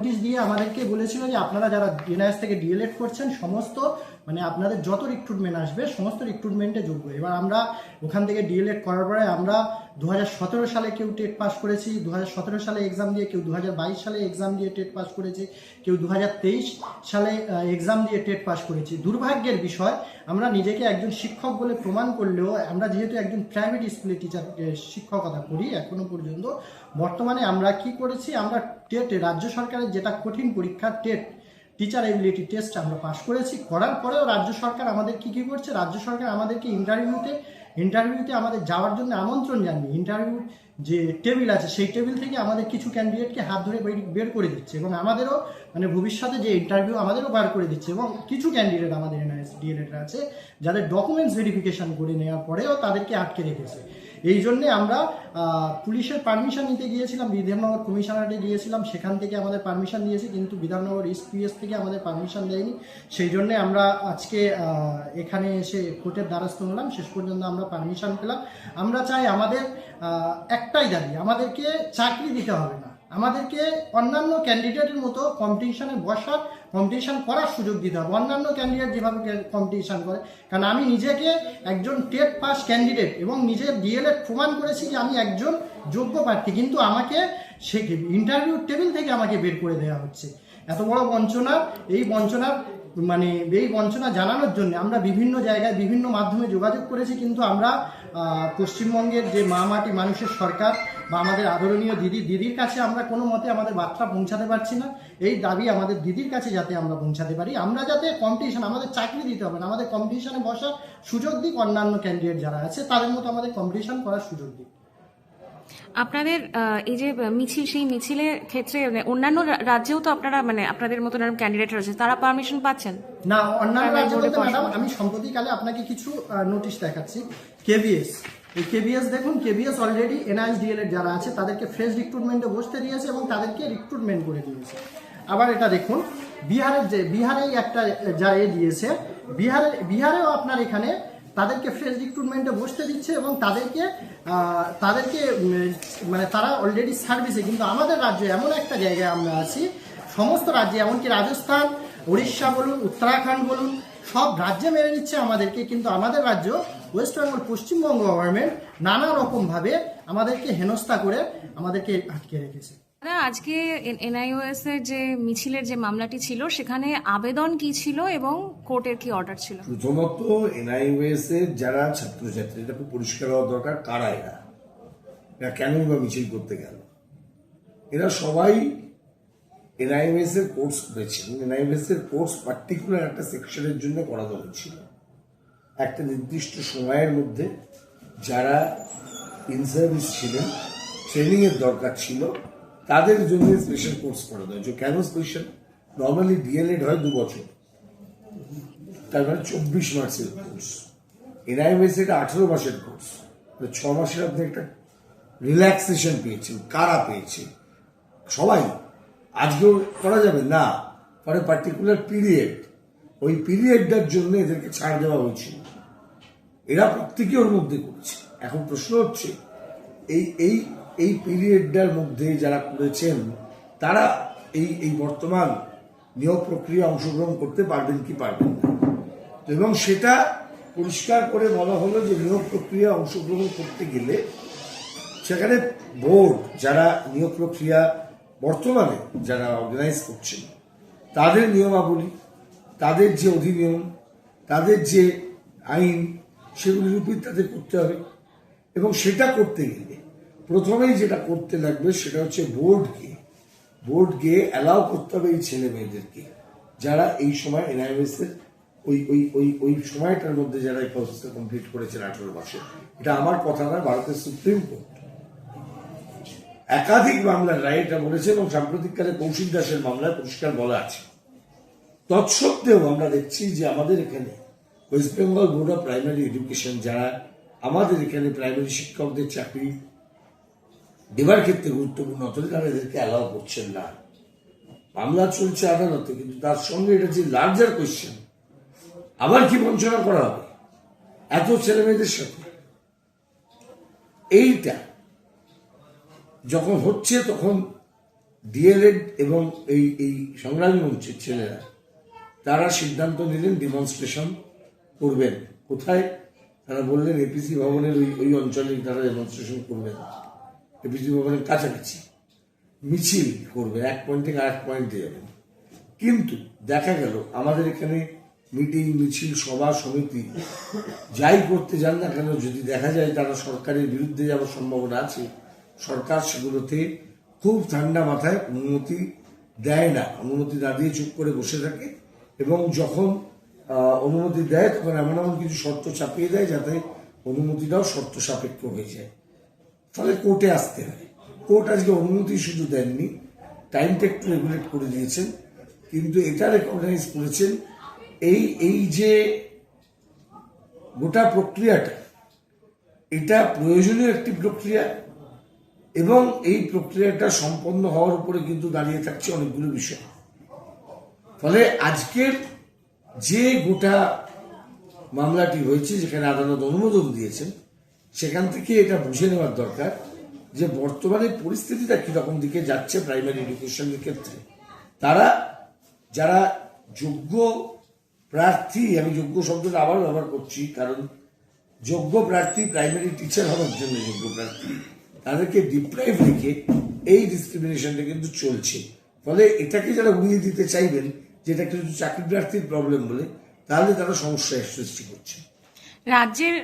Notice দিয়ে আমাদেরকে বলেছিল যে আপনারা যারা এনআইএস থেকে ডিএলএড করছেন, সমস্ত মানে আপনাদের যত রিক্রুটমেন্ট আসবে, সমস্ত রিক্রুটমেন্টে যোগ্য এবার আমরা ওখান থেকে ডিএলএড করার পরে আমরা দু হাজার সতেরো সালে কেউ টেট পাস করেছি দু হাজার সতেরো সালে এক্সাম দিয়ে, কেউ দু হাজার বাইশ সালে এক্সাম দিয়ে টেট পাস করেছে, কেউ দু হাজার তেইশ সালে এক্সাম দিয়ে টেট পাস করেছি। দুর্ভাগ্যের বিষয়, আমরা নিজেকে একজন শিক্ষক বলে প্রমাণ করলেও, আমরা যেহেতু একজন প্রাইভেট স্কুলে টিচার শিক্ষকতা করি এখনও পর্যন্ত, বর্তমানে আমরা কি করেছি, আমরা টেট, রাজ্য সরকারের যেটা কঠিন পরীক্ষা, টেট টিচার এবিলিটি টেস্ট আমরা পাশ করেছি। করার পরেও রাজ্য সরকার আমাদের কি কি করছে? রাজ্য সরকার আমাদেরকে ইন্টারভিউতে ইন্টারভিউতে আমাদের যাওয়ার জন্য আমন্ত্রণ জানিয়ে ইন্টারভিউ যে টেবিল আছে, সেই টেবিল থেকে আমাদের কিছু ক্যান্ডিডেটকে হাত ধরে বের- করে দিচ্ছে এবং আমাদেরও মানে ভবিষ্যতে যে ইন্টারভিউ আমাদেরও বার করে দিচ্ছে এবং কিছু ক্যান্ডিডেট আমাদের এনআইএস ডিএলএড আছে, যাদের ডকুমেন্টস ভেরিফিকেশন করে নেওয়ার পরেও তাদেরকে আটকে রেখেছে। এই জন্যে আমরা পুলিশের পারমিশন নিতে গিয়েছিলাম, বিধাননগর কমিশনারেটে গিয়েছিলাম, সেখান থেকে আমাদের পারমিশন দিয়েছে, কিন্তু বিধাননগর ইস্ট পিএস থেকে আমাদের পারমিশন দেয়নি। সেই জন্যে আমরা আজকে এখানে এসে কোর্টের দ্বারস্থ হলাম, শেষ পর্যন্ত আমরা পারমিশন পেলাম। আমরা চাই আমাদের একটাই দাবি, আমাদেরকে চাকরি দিতে হবে না। আমাদেরকে অন্যান্য ক্যান্ডিডেটের মতো কম্পিটিশনে বসার কম্পিটিশান করার সুযোগ দিতে হবে। অন্যান্য ক্যান্ডিডেট যেভাবে কম্পিটিশান করে। কারণ আমি নিজেকে একজন টেট পাস ক্যান্ডিডেট এবং নিজের ডিএলএড প্রমাণ করেছি যে আমি একজন যোগ্য প্রার্থী। কিন্তু আমাকে সে ইন্টারভিউ টেবিল থেকে আমাকে বের করে দেওয়া হচ্ছে। এত বড় বঞ্চনা, এই বঞ্চনার মানে এই বঞ্চনা জানানোর জন্য আমরা বিভিন্ন জায়গায় বিভিন্ন মাধ্যমে যোগাযোগ করেছি, কিন্তু আমরা পশ্চিমবঙ্গের যে মা মাটি মানুষের সরকার বা আমাদের আদরণীয় দিদি, দিদির কাছে আমরা কোনো মতে আমাদের বার্তা পৌঁছাতে পারছি না। এই দাবি আমাদের দিদির কাছে যাতে আমরা পৌঁছাতে পারি। আমরা যাতে কম্পিটিশন আমাদের চাকরি দিতে হবে না, আমাদের কম্পিটিশনে বসার সুযোগ দিক অন্যান্য ক্যান্ডিডেট যারা আছে, তাদের মতো আমাদের কম্পিটিশন করার সুযোগ দিক। আপনাদের এই যে মিছিল সেই মিছিলের ক্ষেত্রে মানে অন্যান্য রাজ্যেও তো আপনারা মানে আপনাদের মতো ক্যান্ডিডেট রয়েছে। তারা পারমিশন পাচ্ছেন? না অন্যান্য রাজ্য বলতে ম্যাডাম আমি সম্প্রতিকালে আপনাকে কিছু নোটিশ দেখাচ্ছি। কেবিএস এই কেবিএস দেখুন কেবিএস অলরেডি এনআইএস ডিএলএড যারা আছে তাদেরকে ফ্রেশ রিক্রুটমেন্টে বসতে দিয়েছে এবং তাদেরকে রিক্রুটমেন্ট করে দিয়েছে। আবার এটা দেখুন বিহারের যে বিহারেই একটা যা এ দিয়েছে বিহারের বিহারেও আপনার এখানে তাদেরকে ফ্রেশ রিক্রুটমেন্টে বসতে দিচ্ছে এবং তাদেরকে তাদেরকে মানে তারা অলরেডি সার্ভিসে কিন্তু আমাদের রাজ্যে এমন একটা জায়গায় আমরা আছি, সমস্ত রাজ্যে, এমনকি রাজস্থান, উড়িষ্যা বলুন, উত্তরাখণ্ড বলুন, সব রাজ্যে মেনে নিচ্ছে আমাদেরকে, কিন্তু আমাদের রাজ্য ওয়েস্ট বেঙ্গল পশ্চিমবঙ্গ গভর্নমেন্ট নানা রকমভাবে আমাদেরকে হেনস্থা করে আমাদেরকে আটকে রেখেছে। আজকে এনআইওএস এর যে মিছিলের যে মামলাটি ছিল, সেখানে আবেদন কি ছিল এবং কোর্টের কি অর্ডার ছিল? প্রথমত, এনআইওএস এর যারা ছাত্রছাত্রী, এটা খুব পরিষ্কার হওয়া দরকার, কারা এরা? এরা কেন বা মিছিল করতে গেল? এরা সবাই এনআইওএস এর কোর্স করেছেন। এনআইওএস এর কোর্স পার্টিকুলার একটা সেকশনের জন্য করানো হয়েছিল একটা নির্দিষ্ট সময়ের মধ্যে যারা ইন সার্ভিস ছিলেন ট্রেনিংয়ের দরকার ছিল। তাদের জন্য স্পেশাল কোর্স করানো হয়েছে কেন স্পেশাল নর্মালি ডিএলএড হয় দু বছর। তার মানে চব্বিশ মাসের কোর্স এনআইএমএস এটা আঠেরো মাসের কোর্স ছ মাসের আপনি একটা রিল্যাক্সেশন পেয়েছেন, কারা পেয়েছে? সবাই। আজকেও করা যাবে? না। ফর পার্টিকুলার পিরিয়ড ওই পিরিয়ডটার জন্য এদেরকে ছাড় দেওয়া হয়েছিল। এরা প্রত্যেকে ওর মধ্যে করছে। এখন প্রশ্ন হচ্ছে, এই এই এই পিরিয়ডটার মধ্যে যারা করেছেন, তারা এই এই বর্তমান নিয়োগ প্রক্রিয়া অংশগ্রহণ করতে পারবেন কি পারবেন না। এবং সেটা পরিষ্কার করে বলা হলো যে নিয়োগ প্রক্রিয়া অংশগ্রহণ করতে গেলে সেখানে বোর্ড যারা নিয়োগ প্রক্রিয়া বর্তমানে যারা অর্গানাইজ করছেন, তাদের নিয়মাবলী, তাদের যে অধিনিয়ম, তাদের যে আইন সেগুলির উপর তাদের করতে হবে। এবং সেটা করতে গেলে প্রথমেই যেটা করতে লাগবে সেটা হচ্ছে বোর্ডকে বোর্ডকে অ্যালাউ করতে হবে এই ছেলে মেয়েদেরকে যারা এই সময় এনআইএস এর ওই ওই ওই ওই সময়টার মধ্যে যারা এই প্রসেসটা কমপ্লিট করেছেন আঠারো মাসে। এটা আমার কথা নয় ভারতের সুপ্রিম কোর্ট। একাধিক মামলার রায় এটা বলেছে এবং সাম্প্রতিককালে কৌশিক দাসের মামলায় পরিষ্কার বলা আছে। তৎসত্ত্বেও আমরা দেখছি যে আমাদের এখানে West Bengal board of primary education যারা, আমাদের এখানে প্রাইমারি শিক্ষকদের চাকরি দেবার ক্ষেত্রে গুরুত্বপূর্ণ অথচ তারা এদেরকে অ্যালাউ করছেন না। মামলা চলছে আদালতে, কিন্তু তার সঙ্গে এটা যে লার্জার কোয়েশ্চেন আবার কি বঞ্চনা করা হবে? এত ছেলে মেয়েদের সাথে। এইটা যখন হচ্ছে তখন ডিএলএড এবং এই এই সংগ্রামী মঞ্চের ছেলেরা, তারা সিদ্ধান্ত নিলেন ডেমনস্ট্রেশন করবেন। কোথায়? তারা বললেন এপিসি ভবনের ওই ওই অঞ্চলে তারা ডেমনস্ট্রেশন করবেন। এপিসি ভবনের কাছাকাছি। মিছিল করবে, এক পয়েন্ট থেকে আরেক পয়েন্টে যাবেন কিন্তু দেখা গেল, আমাদের এখানে মিটিং মিছিল, সভা, সমিতি, যাই করতে যান না কেন, যদি দেখা যায় তারা সরকারের বিরুদ্ধে যাওয়ার সম্ভাবনা আছে, সরকার সেগুলোতে খুব ঠান্ডা মাথায় অনুমতি দেয় না। অনুমতি না দিয়ে চুপ করে বসে থাকে এবং যখন অনুমতি দেয়, তখন এমন এমন কিছু শর্ত চাপিয়ে দেয় যাতে অনুমতিটাও শর্ত সাপেক্ষ হয়ে যায়। ফলে কোর্টে আসতে হয়। কোর্ট আজকে অনুমতি শুধু দেননি টাইমটা একটু রেগুলেট করে দিয়েছেন কিন্তু এটা রেকগনাইজ করেছেন, এই এই যে গোটা প্রক্রিয়াটা, এটা প্রয়োজনীয় একটি প্রক্রিয়া এবং এই প্রক্রিয়াটা সম্পন্ন হওয়ার উপরে কিন্তু দাঁড়িয়ে থাকছে অনেকগুলো বিষয়। ফলে আজকের যে গোটা মামলাটি হয়েছে, যেখানে আদালত অনুমোদন দিয়েছেন সেখান থেকে এটা বুঝে নেওয়ার দরকার যে বর্তমানে পরিস্থিতিটা কীরকম দিকে যাচ্ছে প্রাইমারি এডুকেশনের ক্ষেত্রে। তারা যারা যোগ্য প্রার্থী, আমি যোগ্য শব্দটা আবার ব্যবহার করছি, কারণ যোগ্য প্রার্থী প্রাইমারি টিচার হওয়ার জন্য যোগ্য প্রার্থী, তাদেরকে ডিপ্রাইভ রেখে এই ডিসক্রিমিনেশনটা কিন্তু চলছে। ফলে এটাকে যারা উড়িয়ে দিতে চাইবেন যেটা কিন্তু চাকরি প্রার্থীর প্রবলেম বলে, তাহলে তারা সমস্যায় সৃষ্টি করছে। রাজ্যের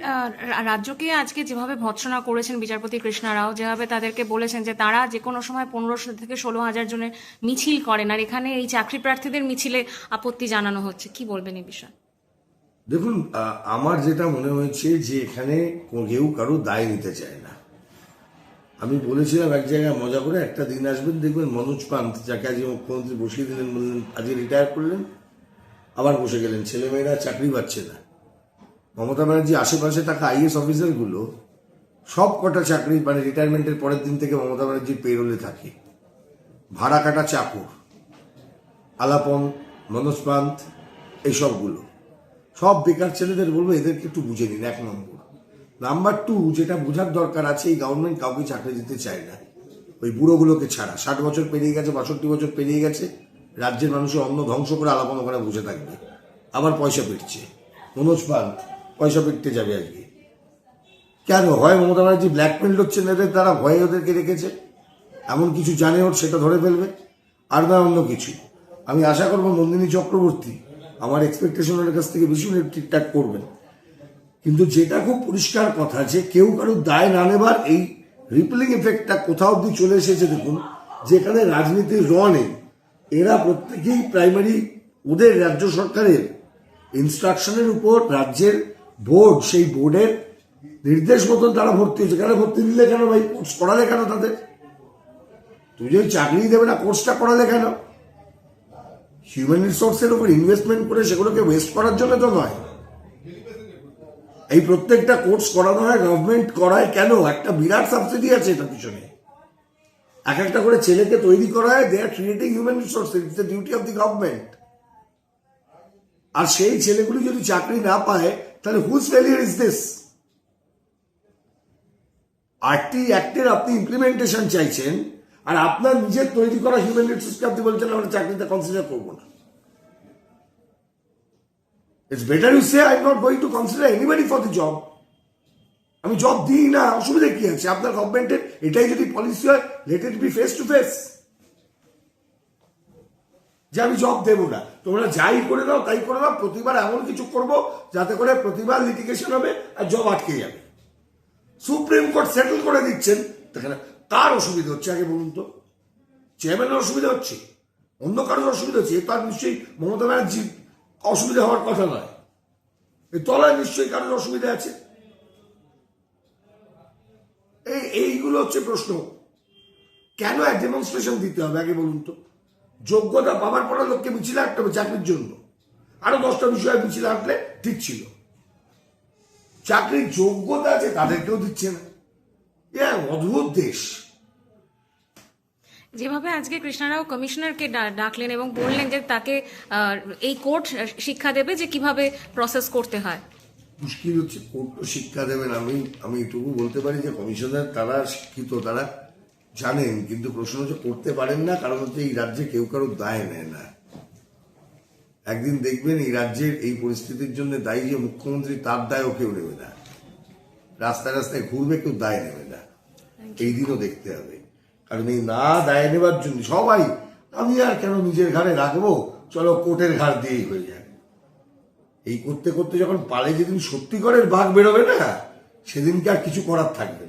রাজ্যকে আজকে যেভাবে ভৎসনা করেছেন বিচারপতি কৃষ্ণা রাও, যেভাবে তাদেরকে বলেছেন যে তারা যে কোনো সময় পনেরোশো থেকে ষোলো হাজার জনের মিছিল করেন, আর এখানে এই চাকরি প্রার্থীদের মিছিলে আপত্তি জানানো হচ্ছে, কি বলবেন এই বিষয়ে? দেখুন আমার যেটা মনে হয়েছে যে এখানে কেউ কারও দায় নিতে চায় না। আমি বলেছিলাম এক জায়গায় মজা করে, একটা দিন আসবেন, দেখবেন মনোজ পান্ত, যাকে আজকে মুখ্যমন্ত্রী বসিয়ে দিলেন, বললেন, আজকে রিটায়ার করলেন, আবার বসে গেলেন। ছেলেমেয়েরা চাকরি পাচ্ছে না। মমতা ব্যানার্জি আশেপাশে থাকা আইএস অফিসারগুলো সব কটা চাকরি মানে রিটায়ারমেন্টের পরের দিন থেকে মমতা ব্যানার্জির পেরোলে থাকে। ভাড়া কাটা চাকর, আলাপন মনোজ পান্ত এইসবগুলো সব বেকার ছেলেদের বলব, এদেরকে একটু বুঝে নিন, এক নম্বর। নাম্বার টু যেটা বোঝার দরকার আছে, এই গভর্নমেন্ট কাউকে চাকরি দিতে চায় না। ওই বুড়োগুলোকে ছাড়া। ষাট বছর পেরিয়ে গেছে, বাষট্টি বছর পেরিয়ে গেছে, রাজ্যের মানুষের অন্ন ধ্বংস করে আলাপন ওখানে বুঝে থাকবে। আবার পয়সা পেটছে মনোজ পান্ত পয়সা পিটতে যাবে আজকে। কেন? হয় মমতা ব্যানার্জি ব্ল্যাকমেল হচ্ছেন এদের তারা ভয়ে ওদেরকে রেখেছে। এমন কিছু জানে ওর, সেটা ধরে ফেলবে। আর না অন্য কিছু। আমি আশা করব নন্দিনী চক্রবর্তী আমার এক্সপেকটেশনের কাছ থেকে বেশি ঠিকঠাক করবেন। কিন্তু যেটা খুব পরিষ্কার কথা যে কেউ কারোর দায় না নেবার এই রিপলিং এফেক্টটা কোথাও অব্দি চলে এসেছে দেখুন, যেখানে রাজনীতির র নেই। এরা প্রত্যেকেই প্রাইমারি ওদের রাজ্য সরকারের ইনস্ট্রাকশনের উপর রাজ্যের বোর্ড, সেই বোর্ডের নির্দেশ মতন তারা ভর্তি হয়েছে। কেন ভর্তি দিলে কেন ভাই? কোর্স করালে কেন তাদের? তুই যদি চাকরি দেবে না, কোর্সটা করালে কেন? হিউম্যান রিসোর্সের উপর ইনভেস্টমেন্ট করে সেগুলোকে ওয়েস্ট করার জন্য তো নয়। এই প্রত্যেকটা কোর্স করানো হয় গভর্নমেন্ট করায় কেন? একটা বিরাট সাবসিডি আছে এটা পিছনে। এক একটা করে ছেলেকে তৈরি করা হয় they are creating human resource it's the duty of the government আর সেই ছেলেগুলি যদি চাকরি না পায় তাহলে হুজ ফেলিয়ার ইজ দিস আটটি অ্যাক্টের আপনি ইমপ্লিমেন্টেশন চাইছেন, আর আপনার নিজের তৈরি করা হিউম্যান রিসোর্সকে আপনি বলছেন, আমরা চাকরিতে কনসিডার করব না। It's better you say I not going to consider anybody for the job আমি জব দিই না, অসুবিধা কি আছে? আপনার গভর্নমেন্টের এটাই যদি পলিসি হয় let it be face to face যে আমি জব দেবো না। তোমরা যাই করে দাও, তাই করে দাও, প্রতিবার এমন কিছু করব যাতে করে প্রতিবার লিটিগেশন হবে আর জব আটকে যাবে। সুপ্রিম কোর্ট সেটেল করে দিচ্ছেন। সেখানে কার অসুবিধা হচ্ছে আগে বলুন তো? চেয়ারম্যানের অসুবিধা হচ্ছে? অন্য কারোর অসুবিধা হচ্ছে? এ তো আর নিশ্চয়ই মমতা ব্যানার্জির অসুবিধা হওয়ার কথা নয়। এই তলায় নিশ্চয়ই কারোর অসুবিধা আছে? এই, এইগুলো হচ্ছে প্রশ্ন। কেন এক ডেমনস্ট্রেশন দিতে হবে আগে বলুন তো? যোগ্যতা পাবার পরে লোককে মিছিলে হাঁটতে হবে চাকরির জন্য। আরও দশটা বিষয়ে মিছিলে হাঁটলে ঠিক ছিল। চাকরির যোগ্যতা আছে তাদেরকেও দিচ্ছে না। এ অদ্ভুত দেশ। যেভাবে আজকে কৃষ্ণারাও কমিশনারকে ডাকলেন এবং বললেন যে তাকে এই কোর্ট শিক্ষা দেবে যে কীভাবে প্রসেস করতে হয়। মুশকিল হচ্ছে কোর্ট তো শিক্ষা দেবেন। আমি আমি এটুকু বলতে পারি যে কমিশনার তারা শিক্ষিত তারা জানেন কিন্তু প্রশ্ন হচ্ছে করতে পারেন না কারণ হচ্ছে এই রাজ্যে কেউ কারও দায় নেয় না। একদিন দেখবেন এই রাজ্যের এই পরিস্থিতির জন্য দায়ী যে মুখ্যমন্ত্রী তার দায়ও কেউ নেবে না। রাস্তায় রাস্তায় ঘুরবে কেউ দায় নেবে না। এই দিনও দেখতে হবে। কারণ এই না দায় নেবার জন্য সবাই আমি আর কেন নিজের ঘাড়ে রাখব? চলো কোর্টের ঘাড় দিয়েই হয়ে যাবে এই করতে করতে যখন পালে যেদিন সত্যিকারের ভাগ বেরোবে না সেদিনকে আর কিছু করার থাকবে